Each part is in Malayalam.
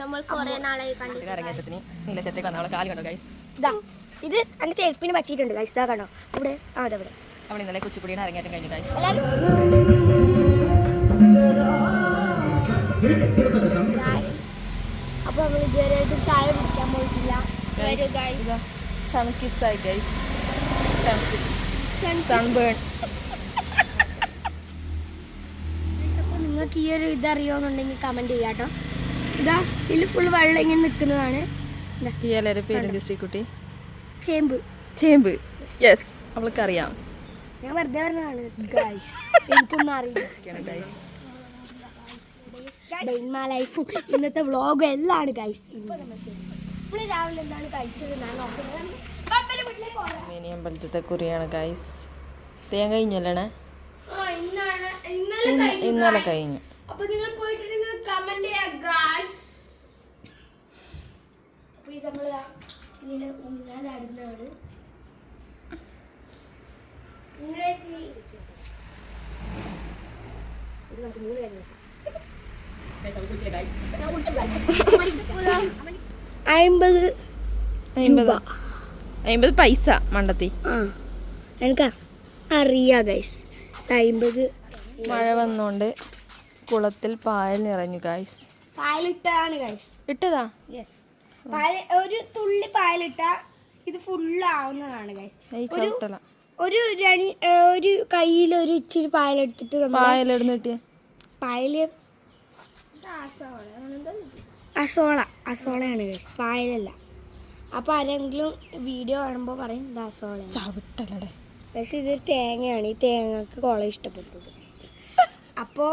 നമ്മൾ കുറെ നാളായി കണ്ടിട്ട്. അരങ്ങേറ്റത്തിന് നീലശത്തേക്ക് വന്ന അവളെ കാൽ കണ്ടോ ഗൈസ് ഇതാ ഇത് ചെരുപ്പിന് പറ്റിയിട്ടുണ്ട് ഇതാ കണ്ടോ? ഇവിടെ ആ അതെ ഇവിടെ. അവൾ ഇന്നലെ കുച്ചിപ്പുടിയുടെ അരങ്ങേറ്റം കഴിഞ്ഞു ഗൈസ് അപ്പൊ നമ്മൾ ചായ കുടിക്കാൻ പോയിട്ടില്ല. ഗൈസ് സൺബേൺ അപ്പോൾ നിങ്ങൾക്ക് ഈ ഒരു ഇത് അറിയുമെന്നുണ്ടെങ്കിൽ കമന്റ് ചെയ്യാട്ടോ. കേട്ടോ ഇതാ ഇതിൽ ഫുൾ വെള്ളം ഇങ്ങനെ നിൽക്കുന്നതാണ് പേരെന്ത് ശ്രീകുട്ടി? ചേമ്പ്. ചേമ്പ്. യെസ് അവൾക്കറിയാം. ഞാൻ വെറുതെ പറഞ്ഞതാണ്. എനിക്കൊന്നും അറിയില്ല. ഗൈസ് ഡെയിൻമാ ലൈഫും ഇന്നത്തെ വ്ളോഗും എല്ലാം ആണ് ഗൈസ് ഇപ്പോൾ രാവിലെ എന്താണ് കഴിച്ചത് ഞാൻ നോക്കുന്നത് പോകാം. മിനി അമ്പലത്തെ കുറിയാണ് ഗൈസ് തേങ്ങ കഴിഞ്ഞല്ലേ ഇന്നലെ കഴിഞ്ഞു ഇന്നലെ guys. കഴിഞ്ഞു. അപ്പൊ നിങ്ങൾ പോയിട്ട് ഗായ്സ് അപ്പൊ ഇത് നമ്മൾ ഇതിന് ഊഞ്ഞാലാടുന്നതാണ് ഇംഗ്ലീഷ് ഇത് നമുക്ക് മൂന്ന് കാര്യം. അമ്പത് അമ്പത്. അമ്പത് പൈസ മണ്ടത്തി. ആ. എനിക്ക് അറിയാ ഗൈസ് അമ്പത് മഴ വന്നോണ്ട് കുളത്തിൽ പായൽ നിറഞ്ഞു ഗൈസ് പാലിട്ടാണ് ഗൈസ് ഇട്ടതാ? യെസ് പാൽ ഒരു തുള്ളി പാലിട്ട ഇത് ഫുള്ളാവുന്നതാണ് ഗൈസ് ചവിട്ടല ഒരു ഒരു കയ്യിൽ ഒരു ഇച്ചിരി പാലെടുത്തിട്ട് നമ്മൾ പായലെടുന്ന് കിട്ടിയ പായൽ അസോള അസോളയാണ് ഗൈസ് പായലല്ല. അപ്പൊ ആരെങ്കിലും വീഡിയോ കാണുമ്പോൾ പറയും ഇത് അസോള ചവിട്ടലടെ. പക്ഷെ ഇതൊരു തേങ്ങയാണ് ഈ തേങ്ങക്ക് കോളേജ് ഇഷ്ടപ്പെട്ടു. അപ്പോൾ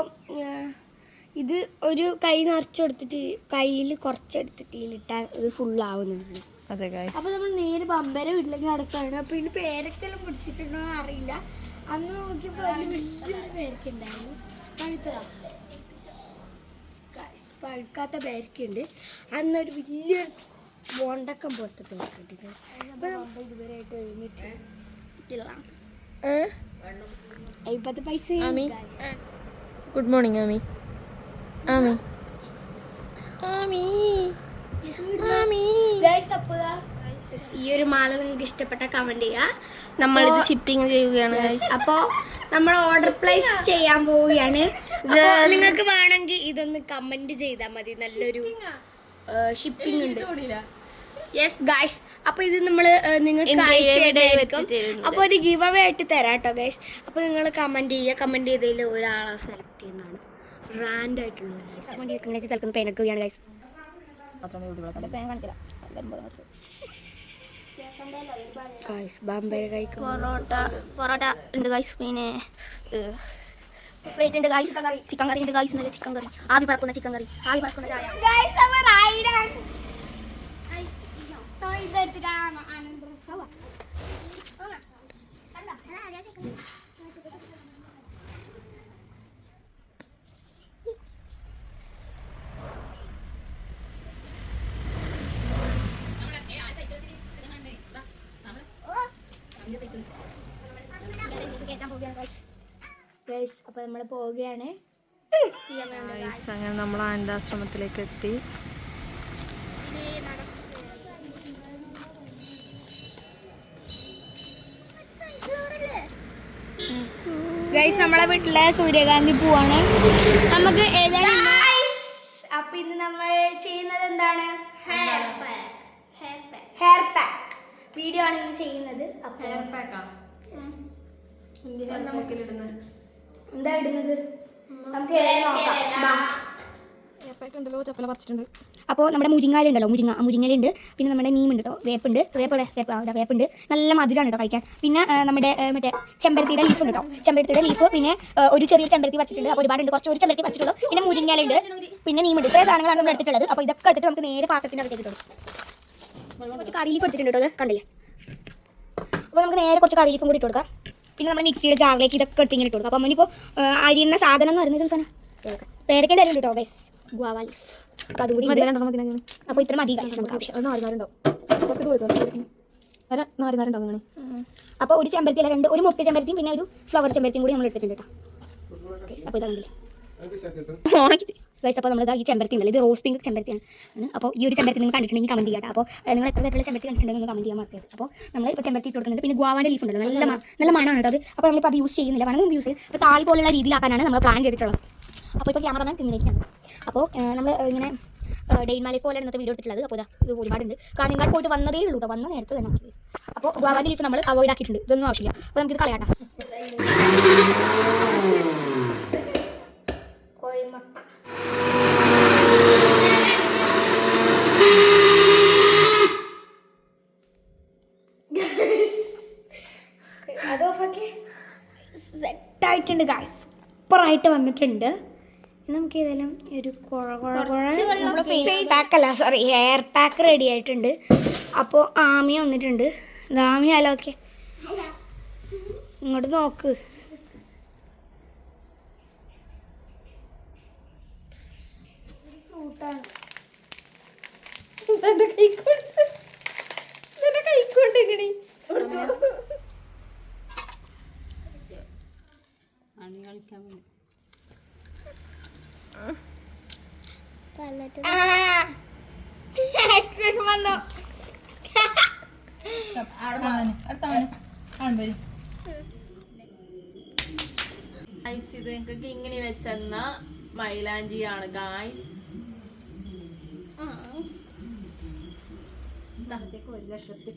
ഇത് ഒരു കൈ നിറച്ചെടുത്തിട്ട് കയ്യിൽ കുറച്ചെടുത്തിട്ട് ഇതിലിട്ടാൽ ഇത് ഫുള്ളാവുന്നുണ്ട് അതെ ഗൈസ് അപ്പോൾ നമ്മൾ നേരെ ബമ്പര വീട്ടിലേക്ക് നടക്കുകയാണ്. അപ്പോൾ ഇതിന് പേരക്കെല്ലാം പിടിച്ചിട്ടുണ്ടോ എന്ന് അറിയില്ല. അന്ന് നോക്കിയപ്പോൾ അതിന് വലിയൊരു പേരക്കുണ്ടായിരുന്നു പഴുത്തതാ. പഴുക്കാത്ത പേരക്കുണ്ട് അന്നൊരു വലിയൊരു ബോണ്ടക്കം പോലത്തെ പേരക്കുണ്ട് അപ്പോൾ നമ്മൾ ഇതുവരെയായിട്ട് എഴുന്നേറ്റ് ഇല്ല എഴുപത് പൈസ Ami? Good morning Ami. Ami. Ami. Ami. ഈ ഒരു മാല നിങ്ങൾക്ക് ഇഷ്ടപ്പെട്ട കമന്റ് ചെയ്യുക. നമ്മളിത് ഷിപ്പിംഗ് ചെയ്യുകയാണ് അപ്പോൾ നമ്മൾ ഓർഡർ പ്ലേസ് ചെയ്യാൻ പോവുകയാണ്. നിങ്ങൾക്ക് വേണമെങ്കിൽ ഇതൊന്ന് കമന്റ് ചെയ്താൽ മതി. നല്ലൊരു ഷിപ്പിംഗ് ഉണ്ട്. യെസ് ഗായ്സ് അപ്പോൾ ഇത് നമ്മൾ നിങ്ങൾക്ക് അയച്ചു തരുന്നതായിരിക്കും. അപ്പോൾ ഒരു ഗിവ് അവേ ആയിട്ട് തരാം കേട്ടോ ഗൈസ് അപ്പോൾ നിങ്ങൾ കമന്റ് ചെയ്യുക. കമന്റ് ചെയ്തതിൽ ഒരാളെ സെലക്ട് ചെയ്യുന്നതാണ്. റാൻഡ് ആയിട്ടുള്ള തൽക്കുന്ന പെയിൻ എടുക്കുകയാണ് ഗൈസ് ഗൈസ് ബംബൈ പൊറോട്ട പൊറോട്ട ഉണ്ട് ഗൈസ് പിന്നെ പ്ലേറ്റ് ഉണ്ട് ഗൈസ് ചിക്കൻ കറി ഉണ്ട് ഗൈസ് നല്ല ചിക്കൻ കറി ആവി പറക്കുന്ന ചിക്കൻ കറി ആവി പറക്കുന്ന ചായ. ഗൈസ് അപ്പോൾ നമ്മൾ പോവുകയാണ്. അങ്ങനെ നമ്മൾ ആനന്ദാശ്രമത്തിലേക്ക് എത്തി. ഗൈസ് നമ്മളെ വീട്ടിലെ സൂര്യകാന്തി പൂവാണ്. നമുക്ക് ഏതായാലും അപ്പൊ ഇന്ന് നമ്മൾ ചെയ്യുന്നത് എന്താണ്? Hair pack hair pack video ആണ് ഇന്ന് ചെയ്യുന്നത്. ഹെയർ അപ്പൊ എന്താ ഇടുന്നത്? നമുക്ക് നോക്കാം. ബാ. ഉണ്ടല്ലോ ചപ്പല പറിച്ചിട്ടുണ്ട്. അപ്പോൾ നമ്മുടെ മുരിങ്ങാല ഉണ്ടല്ലോ മുരിങ്ങ മുരിങ്ങലുണ്ട് പിന്നെ നമ്മുടെ മീമുണ്ട് കേട്ടോ വേപ്പുണ്ട് വേപ്പടെ വേപ്പ് വേപ്പുണ്ട്. നല്ല മധുരമാണ് കേട്ടോ കഴിക്കാൻ. പിന്നെ നമ്മുടെ മറ്റേ ചെമ്പരത്തിയുടെ ലീഫ് ഉണ്ട് കേട്ടോ ചെമ്പരത്തിയുടെ ലീഫ് പിന്നെ ഒരു ചെറിയ ചെമ്പരത്തി വെച്ചിട്ടുണ്ട് അപ്പോൾ ഒരുപാടുണ്ട് കുറച്ച് ഒരു ചെമ്പരത്തി വെച്ചിട്ടുള്ളൂ പിന്നെ മുരിങ്ങാലുണ്ട് പിന്നെ മീമുണ്ട് ഇത്രയും സാധനങ്ങളാണ് നമ്മൾ എടുത്തിട്ടുള്ളത്. അപ്പോൾ ഇതൊക്കെ എടുത്തിട്ട് നമുക്ക് നേരെ പാത്രത്തിന്റെ അകത്തേക്ക് ഇട്ടു കുറച്ച് കറി ലീഫ് എടുത്തിട്ടുണ്ട് കേട്ടോ അത് കണ്ടില്ലേ? അപ്പോൾ നമുക്ക് നേരെ കുറച്ച് കറി ലീഫും കൂടി ഇട്ട് കൊടുക്കാം. പിന്നെ നമ്മൾ മിക്സിയുടെ ജാറിലേക്ക് ഇതൊക്കെ എടുത്ത് ഇങ്ങനെ ഇട്ട് കൊടുക്കും. അപ്പോൾ നമ്മളിപ്പോൾ അരിയുന്ന സാധനം എന്ന് പറയുന്നത് സാധനം? പേരൊക്കെ അരി ഉണ്ട് കേട്ടോ ഗൈസ് ഗുവാവ ലീഫ്. അപ്പോൾ അതും കൂടി അപ്പോൾ ഇത്ര മതി ഗൈസ് നമുക്ക് ആവശ്യം. നാരുണ്ടാവും. കുറച്ച് നാല് നാരുണ്ടാവും അങ്ങനെ. അപ്പോൾ ഒരു ചെമ്പരത്തി അല്ല രണ്ട് ഒരു മുട്ട ചെമ്പരത്തിയും പിന്നെ ഒരു ഫ്ലവർ ചെമ്പരത്തിയും കൂടി നമ്മൾ എടുത്തിട്ടുണ്ട് കേട്ടോ. അപ്പോൾ ഇതാണല്ലേ കണ്ടില്ലേ? ഗൈസ് അപ്പോൾ നമ്മൾ ഈ ചെമ്പരത്തി ഉണ്ടല്ലോ ഇത് റോസ് പിങ്ക് ചെമ്പരത്തിയാണ്. അപ്പോൾ ഈ ഒരു ചെമ്പരത്തി നിങ്ങൾ കണ്ടിട്ടുണ്ടെങ്കിൽ കമന്റ് ചെയ്യാം അപ്പോൾ നിങ്ങൾ എത്ര തരത്തിലുള്ള ചെമ്പരത്തി കണ്ടിട്ടുണ്ടെങ്കിൽ കമന്റ് ചെയ്യാൻ മറക്കരുത്. അപ്പോൾ നമ്മൾ ഇപ്പോൾ ചെമ്പരത്തി ഇട്ട് പിന്നെ ഗുവാവാന്റെ ലീഫ് ഉണ്ടല്ലോ നല്ല നല്ല മണമാണ് അത്. അപ്പോൾ നമ്മളിപ്പോൾ അത് യൂസ് ചെയ്യുന്നില്ല. നമുക്ക് യൂസ് ചെയ്യും അപ്പോൾ താളി പോലുള്ള രീതിയിലാക്കാനാണ് നമ്മൾ പ്ലാൻ ചെയ്തിട്ടുള്ളത്. അപ്പോൾ ഇപ്പോൾ ക്യാമറമാൻ കിങ്ങിനേക്കാണ് അപ്പോൾ നമ്മൾ ഇങ്ങനെ ഡെയിൻ മാലി പോലെ ഇന്നത്തെ വീഡിയോ എടുത്തിട്ടുള്ളത് അപ്പോൾ ഇതാ ഒരുപാടുണ്ട്. കാഞ്ഞങ്ങാട് പോയിട്ട് വന്നതേ ഉള്ളൂ കേട്ടോ. വന്ന നേരത്തെ തന്നെ. അപ്പോൾ ഗുവാവാന്റെ ലീഫ് നമ്മൾ അവോയ്ഡ് ആക്കിയിട്ടുണ്ട്. ഇതൊന്നും ആവശ്യമില്ല. അപ്പോൾ നമുക്കിത് കളയാട്ടാ. സെറ്റായിട്ടുണ്ട് ഗായ്സ് സൂപ്പറായിട്ട് വന്നിട്ടുണ്ട്. ഇനി നമുക്ക് ഏതായാലും ഒരു കുഴ കുഴ കുഴ ഫേസ് പാക്ക് അല്ല സോറി ഹെയർ പാക്ക് റെഡി ആയിട്ടുണ്ട്. അപ്പോൾ ആമി വന്നിട്ടുണ്ട്. ആമിയ ആമി ആലോ ഓക്കെ ഇങ്ങോട്ട് നോക്ക്. അണി കളിക്കാൻ വേണ്ടി. ഇത് നിങ്ങൾക്ക് ഇങ്ങനെ വെച്ചെന്ന മൈലാഞ്ചിയാണ് ഗായ്സ് ഒരു ലക്ഷത്തി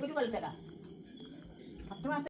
ഒരു കൊല്ലത്തരാ പത്ത് മാസം